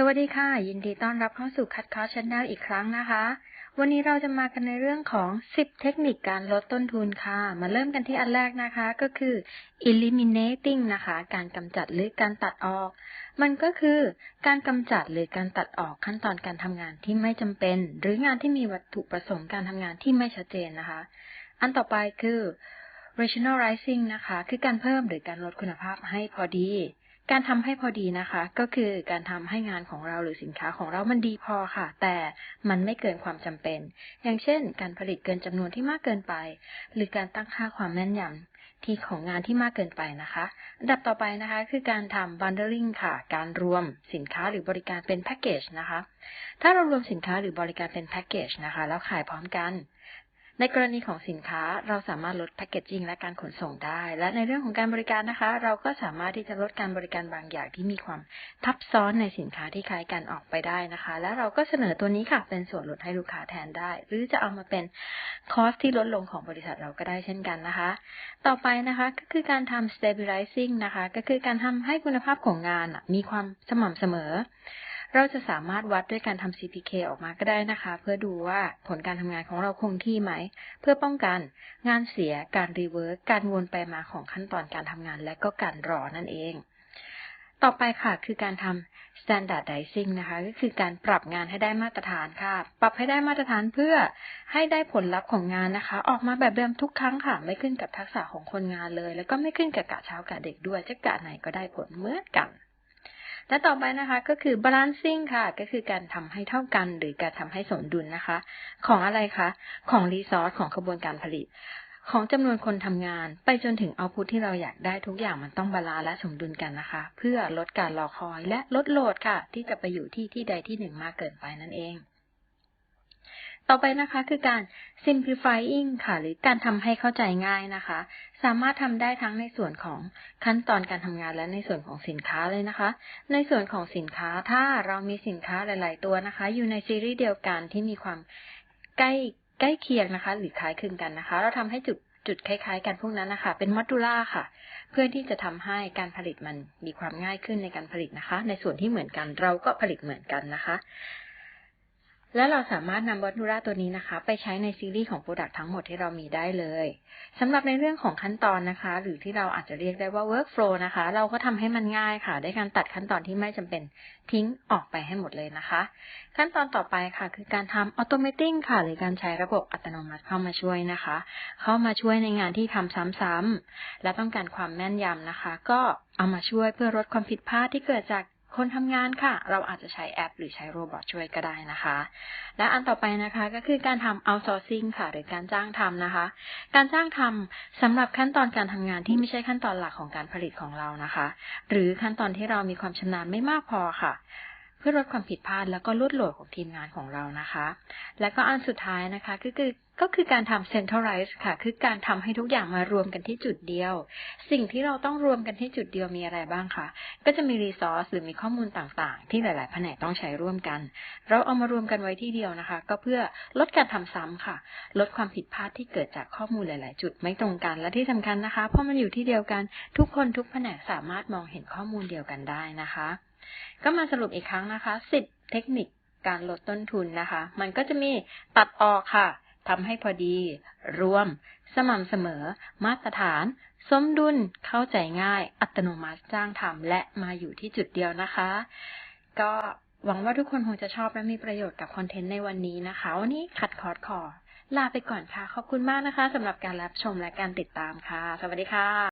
สวัสดีค่ะ ยินดีต้อนรับเข้าสู่คัดคอร์ชแนลอีกครั้งนะคะ วันนี้เราจะมากันในเรื่องของ 10 เทคนิคการลดต้นทุนค่ะ มาเริ่มกันที่อันแรกนะคะก็คือ eliminating นะคะ การกำจัดหรือการตัดออก มันก็คือการกำจัดหรือการตัดออกขั้นตอนการทำงานที่ไม่จำเป็น หรืองานที่มีวัตถุประสงค์การทำงานที่ไม่ชัดเจนนะคะ อันต่อไปคือ rationalizing นะคะ คือการเพิ่มหรือการลดคุณภาพให้พอดี การทำให้พอดีนะคะ ก็คือการทำให้งานของเราหรือสินค้าของเรามันดีพอค่ะ แต่มันไม่เกินความจำเป็น อย่างเช่น การผลิตเกินจำนวนที่มากเกินไป หรือการตั้งค่าความแม่นยำที่ของงานที่มากเกินไปนะคะ อันดับต่อไปนะคะคือการทำ bundling ค่ะ การรวมสินค้าหรือบริการเป็นแพ็กเกจนะคะ ถ้าเรารวมสินค้าหรือบริการเป็นแพ็กเกจนะคะ แล้วขายพร้อมกัน ในกรณีของสินค้าเราสามารถลดแพคเกจจิ้งและการขนส่งได้ และในเรื่องของการบริการนะคะ เราก็สามารถที่จะลดการบริการบางอย่างที่มีความทับซ้อนในสินค้าที่คล้ายกันออกไปได้นะคะ และเราก็เสนอตัวนี้ค่ะ เป็นส่วนลดให้ลูกค้าแทนได้ หรือจะเอามาเป็นคอสที่ลดลงของบริษัทเราก็ได้เช่นกันนะคะ ต่อไปนะคะก็คือการทำ stabilizing นะคะ ก็คือการทำให้คุณภาพของงานมีความสม่ำเสมอ เราจะสามารถวัดด้วยการทำ CPK ออกมาก็ได้นะคะ เพื่อดูว่าผลการทำงานของเราคงที่ไหม เพื่อป้องกันงานเสีย การรีเวิร์สการวนไปมาของขั้นตอนการทำงานและก็การรอนั่นเอง ต่อไปค่ะคือการทำ standardizing นะคะ ก็คือการปรับงานให้ได้มาตรฐานค่ะ ปรับให้ได้มาตรฐานเพื่อให้ได้ผลลัพธ์ของงานนะคะ ออกมาแบบเดิมทุกครั้งค่ะ ไม่ขึ้นกับทักษะของคนงานเลย แล้วก็ไม่ขึ้นกับกะเช้ากะเด็กด้วยจะกะไหนก็ได้ผลเหมือนกัน และต่อไปนะคะก็คือ balancing ค่ะ ก็คือการทำให้เท่ากัน หรือการทำให้สมดุลนะคะ ของอะไรคะ ของรีซอสของกระบวนการผลิต ของจำนวนคนทำงาน ไปจนถึงเอาพุทที่เราอยากได้ทุกอย่างมันต้องบาลานซ์และสมดุลกันนะคะ เพื่อลดการรอคอยและลดโหลดค่ะ ที่จะไปอยู่ที่ที่ใดที่หนึ่งมากเกินไปนั่นเอง ต่อไปนะคะคือการ simplifying ค่ะ หรือการทำให้เข้าใจง่ายนะคะ สามารถทำได้ทั้งในส่วนของขั้นตอนการทำงานและในส่วนของสินค้าเลยนะคะ ในส่วนของสินค้าถ้าเรามีสินค้าหลาย ๆ ตัวนะคะ อยู่ในซีรีส์เดียวกันที่มีความใกล้ใกล้เคียงนะคะ หรือคล้ายคลึงกันนะคะ เราทำให้จุดจุดคล้ายๆ กันพวกนั้นนะคะ เป็นมอดูล่าค่ะ เพื่อที่จะทำให้การผลิตมันมีความง่ายขึ้นในการผลิตนะคะ ในส่วนที่เหมือนกันเราก็ผลิตเหมือนกันนะคะ และเราสามารถนำวัตถุราตัวนี้นะคะ ไปใช้ในซีรีส์ของโปรดักต์ทั้งหมดที่เรามีได้เลยสำหรับในเรื่องของขั้นตอนนะคะ หรือที่เราอาจจะเรียกได้ว่า workflow นะคะ เราก็ทำให้มันง่ายค่ะด้วยการตัดขั้นตอนที่ไม่จำเป็นทิ้งออกไปให้หมดเลยนะคะ ขั้นตอนต่อไปค่ะ คือการทำ automating ค่ะ หรือการใช้ระบบอัตโนมัติเข้ามาช่วยนะคะ เข้ามาช่วยในงานที่ทำซ้ำๆและต้องการความแม่นยำนะคะ ก็เอามาช่วยเพื่อลดความผิดพลาดที่เกิดจาก คนทำงานค่ะ เราอาจจะใช้แอป หรือใช้โรบอทช่วยก็ได้นะคะ และอันต่อไปนะคะก็คือการทำ outsourcing ค่ะ หรือการจ้างทำนะคะ การจ้างทำสำหรับขั้นตอนการทำงานที่ไม่ใช่ขั้นตอนหลักของการผลิตของเรานะคะ หรือขั้นตอนที่เรามีความชำนาญไม่มากพอค่ะ เพื่อลดความผิดพลาดแล้วก็ลดโหลดของทีมงานของเรานะคะ และก็อันสุดท้ายนะคะก็คือก็คือการทำ centralize ค่ะ คือการทำให้ทุกอย่างมารวมกันที่จุดเดียว สิ่งที่เราต้องรวมกันที่จุดเดียวมีอะไรบ้างคะ ก็จะมี resource หรือมีข้อมูลต่างๆ ที่หลายๆ แผนกต้องใช้ร่วมกัน เราเอามารวมกันไว้ที่เดียวนะคะ ก็เพื่อลดการทำซ้ำค่ะ ลดความผิดพลาดที่เกิดจากข้อมูลหลาย ๆ จุดไม่ตรงกัน และที่สำคัญนะคะ เพราะมันอยู่ที่เดียวกัน ทุกคนทุกแผนกสามารถมองเห็นข้อมูลเดียวกันได้นะคะ ก็มาสรุปอีกครั้งนะคะ 10 เทคนิคการลดต้นทุนนะคะ มันก็จะมีตัดออกค่ะทำให้พอดี รวม สม่ำเสมอ มาตรฐาน สมดุล เข้าใจง่าย อัตโนมัติจ้างทำและมาอยู่ที่จุดเดียวนะคะ ก็หวังว่าทุกคนคงจะชอบและมีประโยชน์กับคอนเทนต์ในวันนี้นะคะ วันนี้ขัดคอร์ดคอลาไปก่อนค่ะ ขอบคุณมากนะคะสำหรับการรับชมและการติดตามค่ะ สวัสดีค่ะ